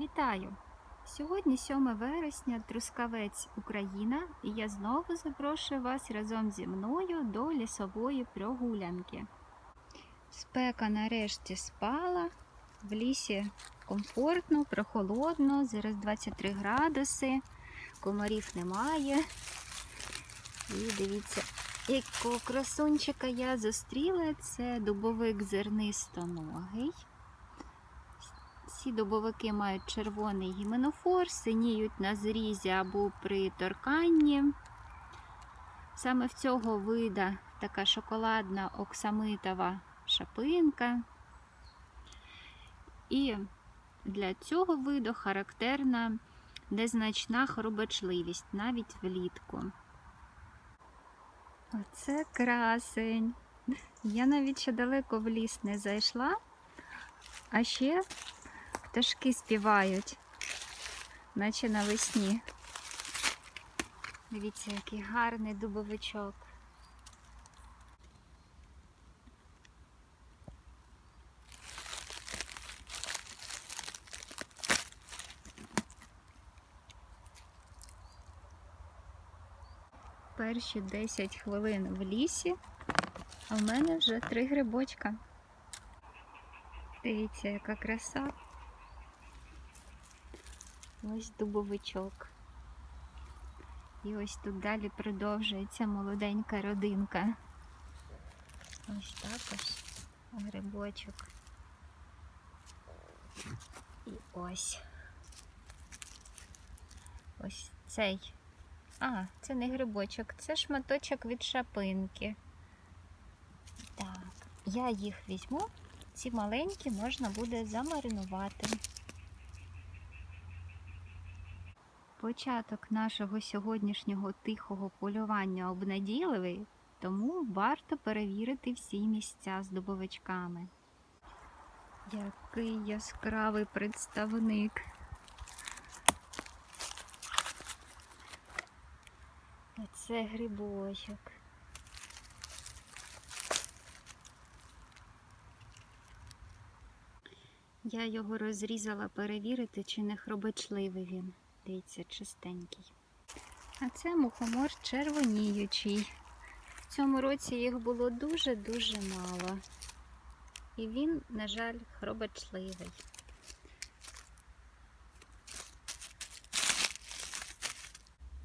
Вітаю! Сьогодні 7 вересня, Трускавець, Україна, і я знову запрошую вас разом зі мною до лісової прогулянки. Спека нарешті спала, в лісі комфортно, прохолодно, зараз 23 градуси, комарів немає. І дивіться, якого красунчика я зустріла. Це дубовик зернистоногий. Ці дубовики мають червоний гіменофор, синіють на зрізі або при торканні. Саме в цього вида така шоколадна оксамитова шапинка. І для цього виду характерна незначна хробочливість навіть влітку. Оце красень. Я навіть ще далеко в ліс не зайшла, а ще пташки співають, наче навесні. Дивіться, який гарний дубовичок. Перші 10 хвилин в лісі, а в мене вже три грибочка. Дивіться, яка краса. Ось дубовичок. І ось тут далі продовжується молоденька родинка. Ось також грибочок. І ось. Ось цей. А, це не грибочок, це шматочок від шапинки. Так, я їх візьму. Ці маленькі можна буде замаринувати. Початок нашого сьогоднішнього тихого полювання обнадійливий, тому варто перевірити всі місця з дубовичками. Який яскравий представник. Оце грибочок. Я його розрізала перевірити, чи не хробочливий він. Дивіться, чистенький. А це мухомор червоніючий. В цьому році їх було дуже-дуже мало. І він, на жаль, хробочливий.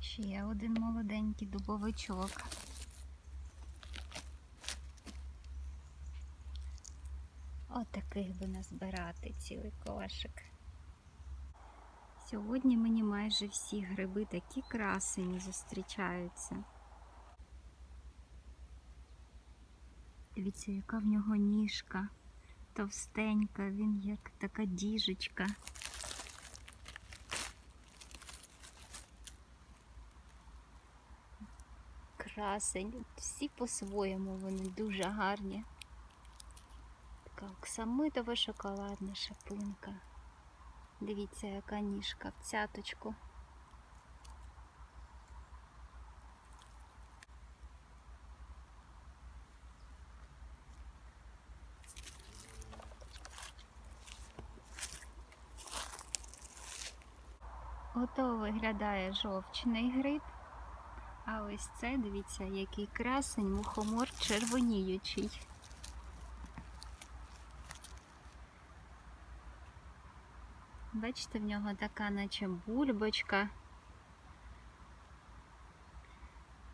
Ще один молоденький дубовичок. Отаких би назбирати цілий кошик. Сьогодні мені майже всі гриби такі красені зустрічаються. Дивіться, яка в нього ніжка товстенька, він як така діжечка. Красень, всі по-своєму вони дуже гарні. Така оксамитова шоколадна шапинка. Дивіться, яка ніжка в цяточку. Ото виглядає жовчний гриб. А ось це, дивіться, який красень мухомор червоніючий. Бачите, в нього така, наче бульбочка.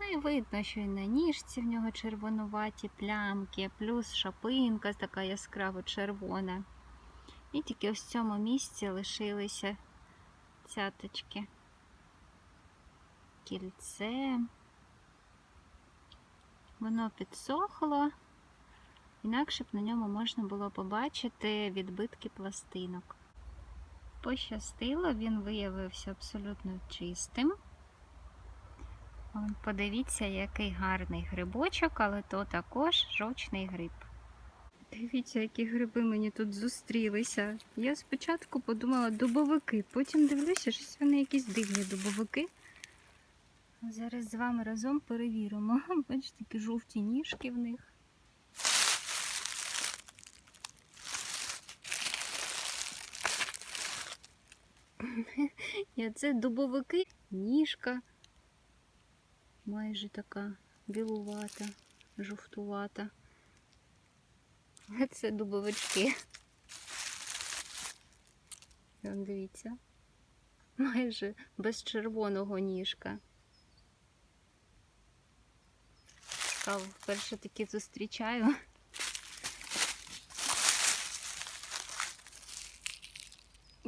Ну і видно, що і на ніжці в нього червонуваті плямки, плюс шапинка така яскраво червона. І тільки ось в цьому місці лишилися цяточки. Кільце. Воно підсохло, інакше б на ньому можна було побачити відбитки пластинок. Пощастило, він виявився абсолютно чистим. Подивіться, який гарний грибочок, але то також жовчний гриб. Дивіться, які гриби мені тут зустрілися. Я спочатку подумала дубовики, потім дивлюся, що вони якісь дивні дубовики. Зараз з вами разом перевіримо. Бачите, такі жовті ніжки в них. І це дубовики, ніжка майже така білувата, жовтувата. Це дубовички. Вон, дивіться. Майже без червоного ніжка. Цікаво, вперше такі зустрічаю.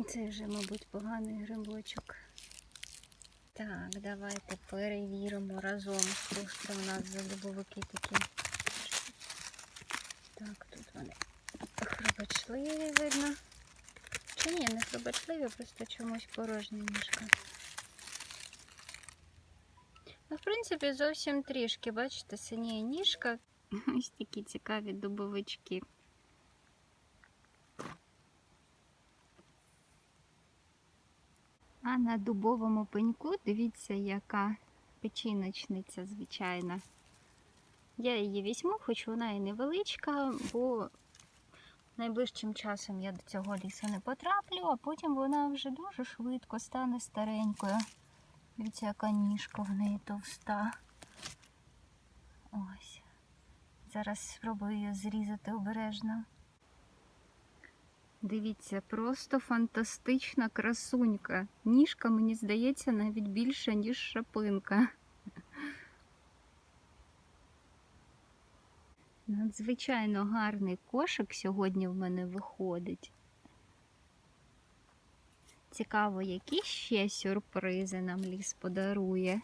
Це вже, мабуть, поганий грибочок. Так, давайте перевіримо разом, що ж це у нас за дубовики такі. Так, тут вони хробачливі видно. Чи ні, не хробачливі, просто чомусь порожня ніжка. Ну, в принципі, зовсім трішки, бачите, синіє ніжка. Ось такі цікаві дубовички. А на дубовому пеньку дивіться, яка печіночниця звичайна. Я її візьму, хоч вона і невеличка, бо найближчим часом я до цього лісу не потраплю, а потім вона вже дуже швидко стане старенькою. Дивіться, яка ніжка в неї товста. Ось. Зараз спробую її зрізати обережно. Дивіться, просто фантастична красунька. Ніжка, мені здається, навіть більша, ніж шапинка. Надзвичайно гарний кошик сьогодні в мене виходить. Цікаво, які ще сюрпризи нам ліс подарує.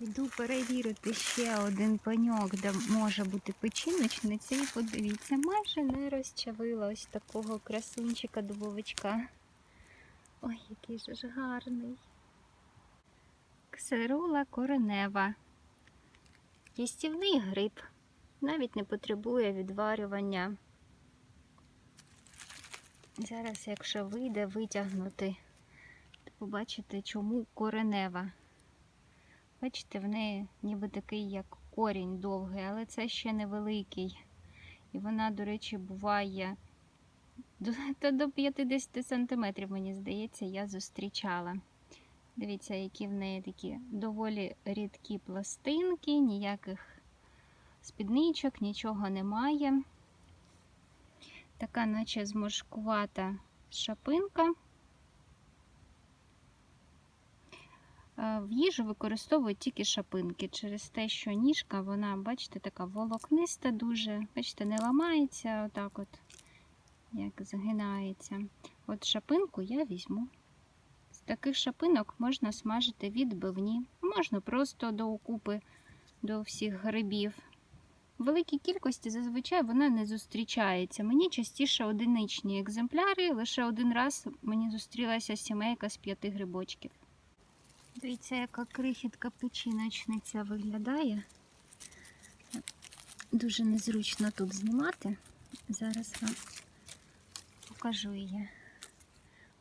Йду перевірити ще один пеньок, де може бути печіночниця, і подивіться, майже не розчавила ось такого красунчика дубовичка. Ой, який же ж гарний. Ксерула коренева. Їстівний гриб. Навіть не потребує відварювання. Зараз, якщо вийде витягнути, то побачите, чому коренева. Бачите, в неї ніби такий, як корінь довгий, але це ще невеликий. І вона, до речі, буває до, та до 50 сантиметрів, мені здається, я зустрічала. Дивіться, які в неї такі доволі рідкі пластинки, ніяких спідничок, нічого немає. Така, наче зморшкувата шапинка. В їжу використовують тільки шапинки через те, що ніжка, вона, бачите, така волокниста дуже, бачите, не ламається, отак от, як згинається. От шапинку я візьму. З таких шапинок можна смажити відбивні, можна просто до окупи, до всіх грибів. В великій кількості зазвичай вона не зустрічається. Мені частіше одиничні екземпляри, лише один раз мені зустрілася сімейка з п'яти грибочків. Дивіться, яка крихітка печіночниця виглядає. Дуже незручно тут знімати. Зараз вам покажу її.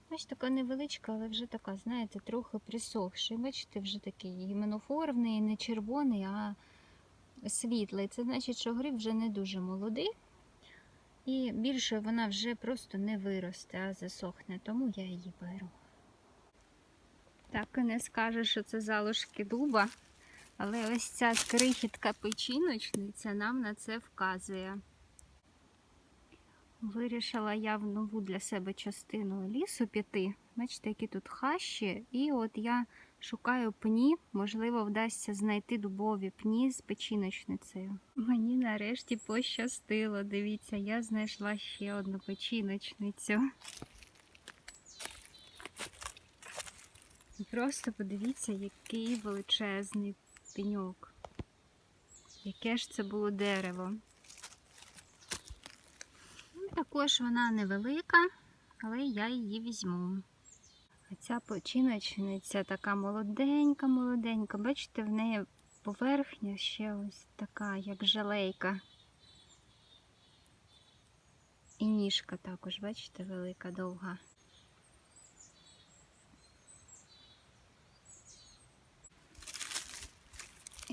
Ось така невеличка, але вже така, знаєте, трохи присохша. Бачите, вже такий іменофор в неї не червоний, а світлий. Це значить, що гриб вже не дуже молодий. І більше вона вже просто не виросте, а засохне, тому я її беру. Так і не скажеш, що це залишки дуба, але ось ця крихітка печіночниця нам на це вказує. Вирішила я в нову для себе частину лісу піти. Бачите, які тут хащі, і от я шукаю пні, можливо, вдасться знайти дубові пні з печіночницею. Мені нарешті пощастило. Дивіться, я знайшла ще одну печіночницю. І Просто подивіться, який величезний пеньок. Яке ж це було дерево. Ну, Також вона невелика, але я її візьму. А ця починочниця така молоденька, молоденька. Бачите, в неї поверхня ще ось така, як жалейка. І ніжка також, бачите, велика, довга.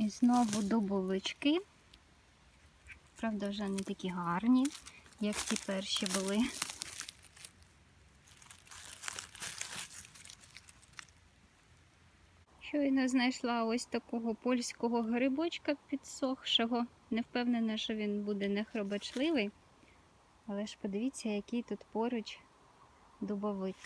І знову дубовички. Правда, вже не такі гарні, як ті перші були. Щойно знайшла ось такого польського грибочка підсохшого. Не впевнена, що він буде нехробачливий, але ж подивіться, який тут поруч дубовик.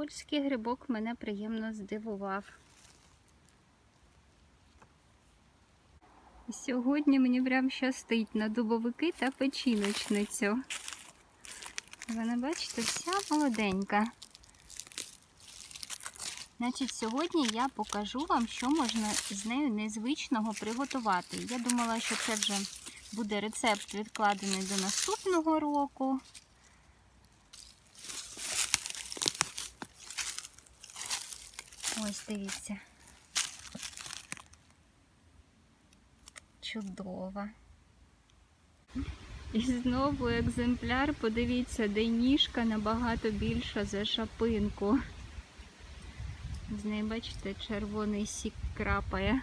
Польський грибок мене приємно здивував. Сьогодні мені прям щастить на дубовики та печіночницю. Вона, бачите, вся молоденька. Значить, сьогодні я покажу вам, що можна з нею незвичного приготувати. Я думала, що це вже буде рецепт відкладений до наступного року. Ось дивіться. Чудова. І знову екземпляр, подивіться, де ніжка набагато більша за шапинку. З неї, бачите, червоний сік крапає.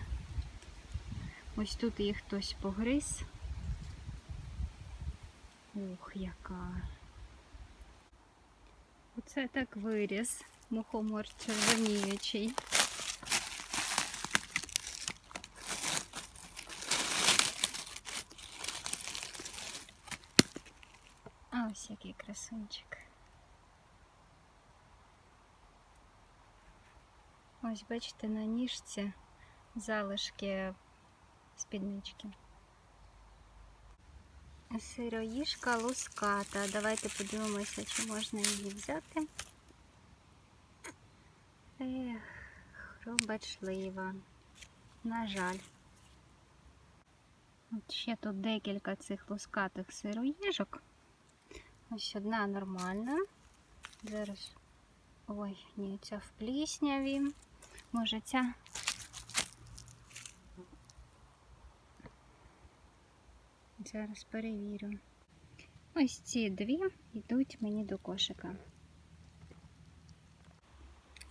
Ось тут її хтось погриз. Ух, яка. Оце так виріс мухомор червоніючий. А ось який красунчик. Ось бачите на ніжці залишки спіднички. Сироїжка луската. Давайте подивимося, чи можна її взяти. Ех, хробачлива. На жаль. От ще тут декілька цих лускатих сироїжок. Ось одна нормальна. Зараз. Ой, ні, ця в плісняві. Може ця. Зараз перевірю. Ось ці дві йдуть мені до кошика.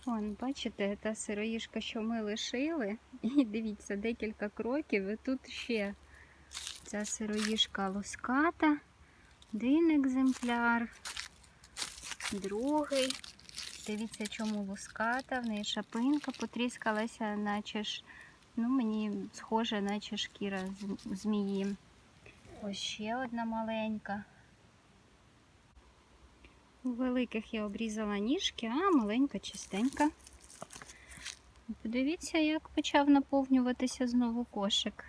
Вон, бачите, та сироїжка, що ми лишили. І дивіться, декілька кроків. І тут ще ця сироїжка луската. Один екземпляр, другий. Дивіться, чому луската, в неї шапинка потріскалася, наче ж, ну, мені схоже, наче шкіра змії. Ось ще одна маленька. У великих я обрізала ніжки, а маленька чистенька. Подивіться, як почав наповнюватися знову кошик.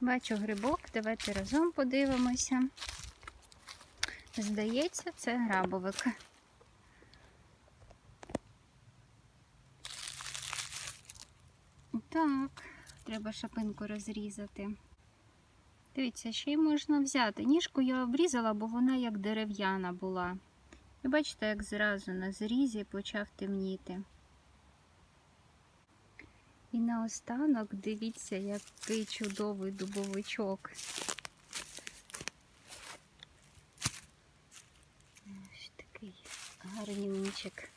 Бачу грибок, давайте разом подивимося. Здається, це грабовик. Так, треба шапинку розрізати. Дивіться, ще й можна взяти. Ніжку я обрізала, бо вона як дерев'яна була. І бачите, як зразу на зрізі почав темніти. І наостанок дивіться, який чудовий дубовичок. Ось такий гарнюнчик.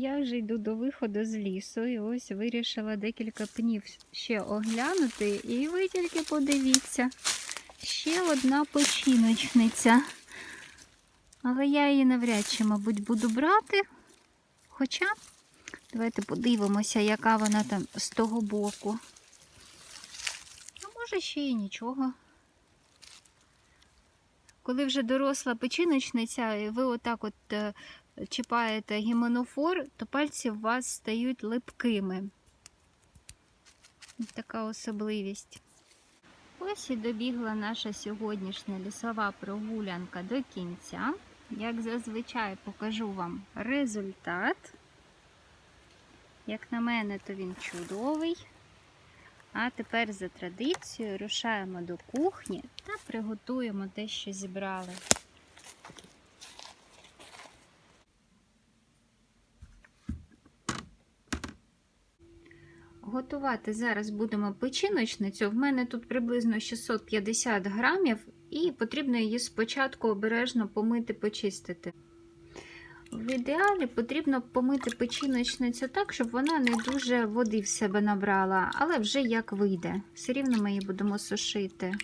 Я вже йду до виходу з лісу і ось вирішила декілька пнів ще оглянути. І ви тільки подивіться, ще одна печіночниця. Але я її навряд чи, мабуть, буду брати. Хоча, давайте подивимося, яка вона там з того боку. А може ще і нічого. Коли вже доросла печіночниця, і ви отак от е, чіпаєте гіменофор, то пальці у вас стають липкими. Така особливість. Ось і добігла наша сьогоднішня лісова прогулянка до кінця. Як зазвичай покажу вам результат. Як на мене, то він чудовий. А тепер за традицією рушаємо до кухні та приготуємо те, що зібрали. Готувати зараз будемо печіночницю. В мене тут приблизно 650 грамів, і потрібно її спочатку обережно помити, почистити. В ідеалі потрібно помити печіночницю так, щоб вона не дуже води в себе набрала, але вже як вийде. Все рівно ми її будемо сушити.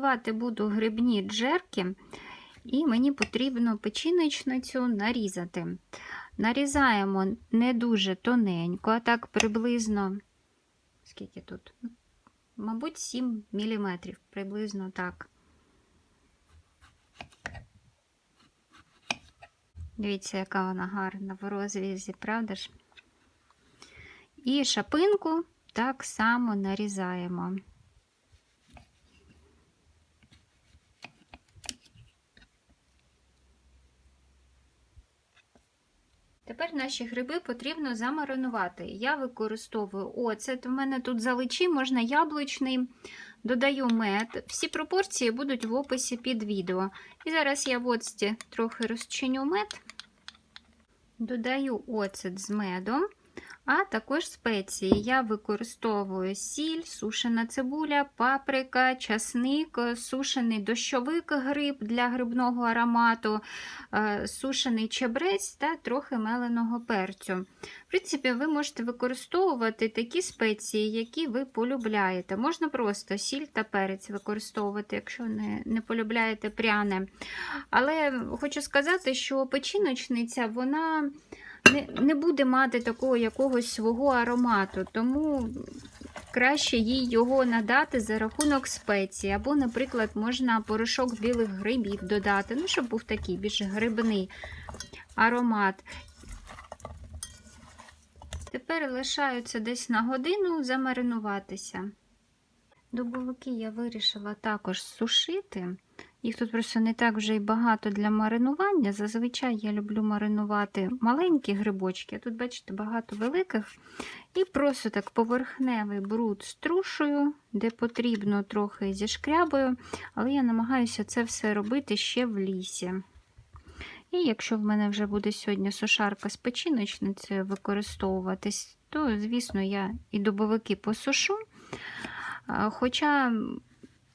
Готувати буду грибні джерки, і мені потрібно печіночницю нарізати. Нарізаємо не дуже тоненько, а так приблизно, скільки тут? Мабуть, 7 мм, приблизно так. Дивіться, яка вона гарна в розрізі, правда ж? І шапинку так само нарізаємо. Тепер наші гриби потрібно замаринувати. Я використовую оцет. У мене тут заличі, можна яблучний, додаю мед. Всі пропорції будуть в описі під відео. І зараз я в оцті трохи розчиню мед, додаю оцет з медом. А також спеції. Я використовую сіль, сушена цибуля, паприка, часник, сушений дощовик гриб для грибного аромату, е, сушений чебрець та трохи меленого перцю. В принципі, ви можете використовувати такі спеції, які ви полюбляєте. Можна просто сіль та перець використовувати, якщо не, не полюбляєте пряне. Але хочу сказати, що печіночниця, вона не не буде мати такого якогось свого аромату, тому краще їй його надати за рахунок спеції. Або, наприклад, можна порошок білих грибів додати, ну, щоб був такий більш грибний аромат. Тепер лишаються десь на годину замаринуватися. Дубовики я вирішила також сушити. Їх тут просто не так вже й багато для маринування. Зазвичай я люблю маринувати маленькі грибочки, а тут, бачите, багато великих. І просто так поверхневий бруд струшую, де потрібно, трохи зішкрябую, але я намагаюся це все робити ще в лісі. І якщо в мене вже буде сьогодні сушарка з печіночницею використовуватись, то, звісно, я і дубовики посушу. Хоча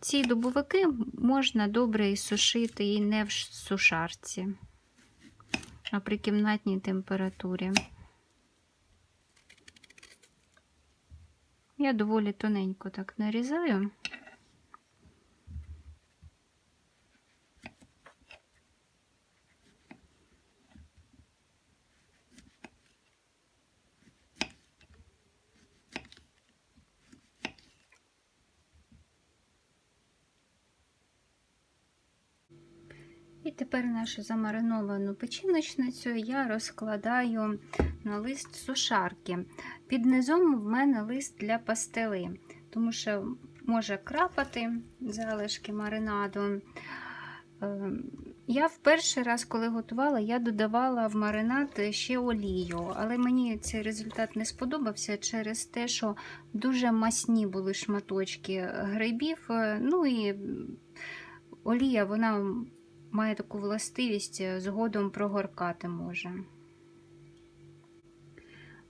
ці дубовики можна добре і сушити і не в сушарці, а при кімнатній температурі. Я доволі тоненько так нарізаю. І тепер нашу замариновану печіночницю я розкладаю на лист сушарки. Під низом в мене лист для пастили, тому що може крапати залишки маринаду. Ем, я в перший раз, коли готувала, я додавала в маринад ще олію, але мені цей результат не сподобався через те, що дуже масні були шматочки грибів. Е, ну і олія, вона має таку властивість, е, згодом прогоркати може.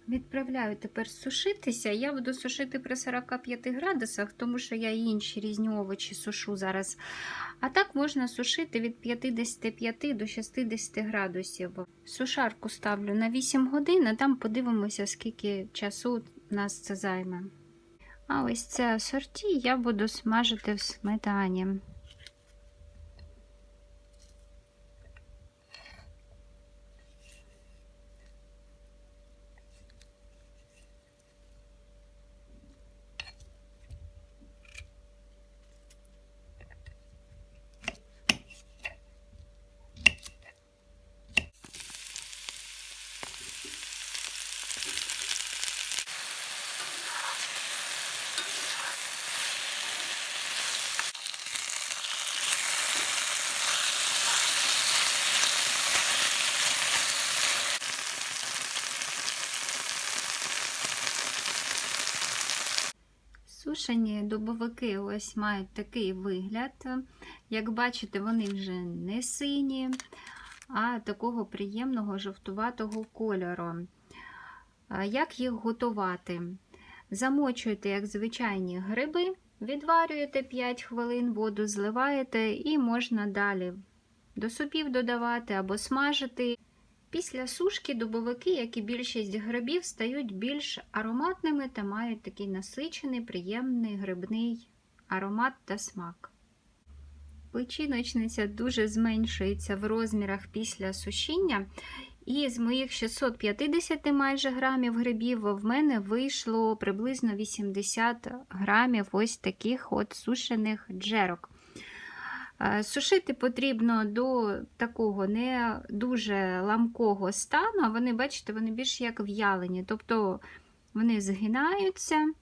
Відправляю тепер сушитися. Я буду сушити при 45 градусах, тому що я інші різні овочі сушу зараз. А так можна сушити від 55 до 60 градусів. Сушарку ставлю на 8 годин, а там подивимося, скільки часу нас це займе. А ось це сорті я буду смажити в сметані. Сушені дубовики ось мають такий вигляд. Як бачите, вони вже не сині, а такого приємного жовтуватого кольору. Як їх готувати? Замочуєте, як звичайні гриби, відварюєте 5 хвилин, воду зливаєте і можна далі до супів додавати або смажити. Після сушки дубовики, як і більшість грибів, стають більш ароматними та мають такий насичений, приємний грибний аромат та смак. Печіночниця дуже зменшується в розмірах після сушіння. І з моїх 650 майже грамів грибів в мене вийшло приблизно 80 грамів ось таких от сушених джерок. Е, Сушити потрібно до такого не дуже ламкого стану, а вони, бачите, вони більш як в'ялені. Тобто вони згинаються,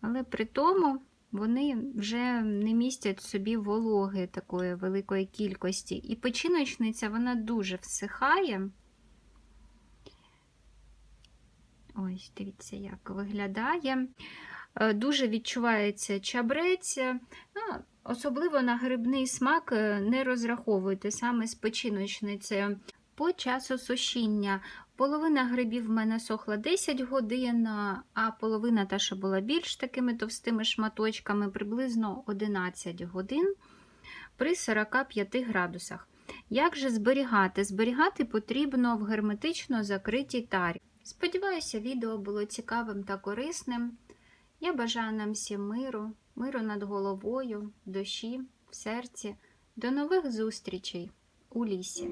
але при тому вони вже не містять собі вологи такої великої кількості. І печіночниця вона дуже всихає. Ось, дивіться, як виглядає. Е, Дуже відчувається чабрець. Ну, Особливо на грибний смак е, не розраховуйте саме з печіночницею. По часу сушіння половина грибів в мене сохла 10 годин, а половина та, що була більш такими товстими шматочками, приблизно 11 годин при 45 градусах. Як же зберігати? Зберігати потрібно в герметично закритій тарі. Сподіваюся, відео було цікавим та корисним. Я бажаю нам всім миру, миру над головою, душі, в серці. До нових зустрічей у лісі.